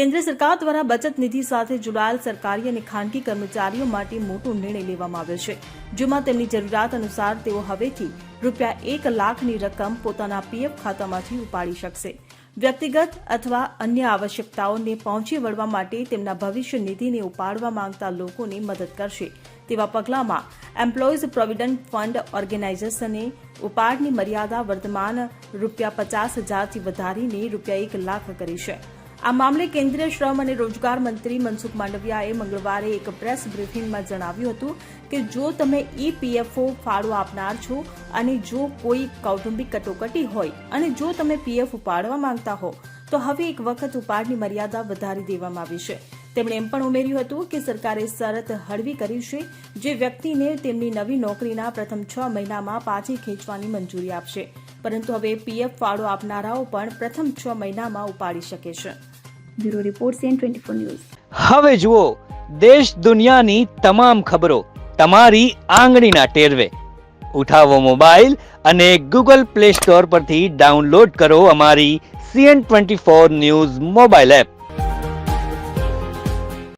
કેન્દ્ર સરકાર દ્વારા બચત નિધિ સાથે જોડાયેલ સરકારી અને ખાનગી કર્મચારીઓ માટે મોટો નિર્ણય લેવામાં આવ્યો છે, જેમાં તેમની જરૂરિયાત અનુસાર તેઓ હવેથી રૂપિયા એક લાખની રકમ પોતાના પીએફ ખાતામાંથી ઉપાડી શકશે. વ્યક્તિગત અથવા અન્ય આવશ્યકતાઓને પહોંચી વળવા માટે તેમના ભવિષ્ય નિધિને ઉપાડવા માંગતા લોકોને મદદ કરશે. તેવા પગલામાં એમ્પ્લોઈઝ પ્રોવિડન્ટ ફંડ ઓર્ગેનાઇઝેશને ઉપાડની મર્યાદા વર્તમાન રૂપિયા પચાસ હજારથી વધારીને રૂપિયા એક લાખ કરી છે. આ મામલે કેન્દ્રીય શ્રમ અને રોજગાર મંત્રી મનસુખ માંડવિયાએ મંગળવારે એક પ્રેસ બ્રિફિંગમાં જણાવ્યું હતું કે જો તમે ઈપીએફઓ ફાળો આપનાર છો અને જો કોઈ કૌટુંબિક કટોકટી હોય અને જો તમે પીએફ ઉપાડવા માંગતા હો, તો હવે એક વખત ઉપાડની મર્યાદા વધારી દેવામાં આવી છે. તેમણે એમ પણ ઉમેર્યું હતું કે સરકારે શરત હળવી કરી છે જે વ્યક્તિને તેમની નવી નોકરીના પ્રથમ છ મહિનામાં પાછી ખેંચવાની મંજૂરી આપશે. પરંતુ હવે પીએફ ફાળો આપનારાઓ પણ પ્રથમ છ મહિનામાં ઉપાડી શકે છે. Bureau report for news. હવે જુઓ, દેશ દુનિયાની તમામ ખબરો તમારી આંગળીના ટેરવે. ઉઠાવો મોબાઈલ અને ગૂગલ પ્લે સ્ટોર પરથી ડાઉનલોડ કરો અમારી CN twenty four news mobile app.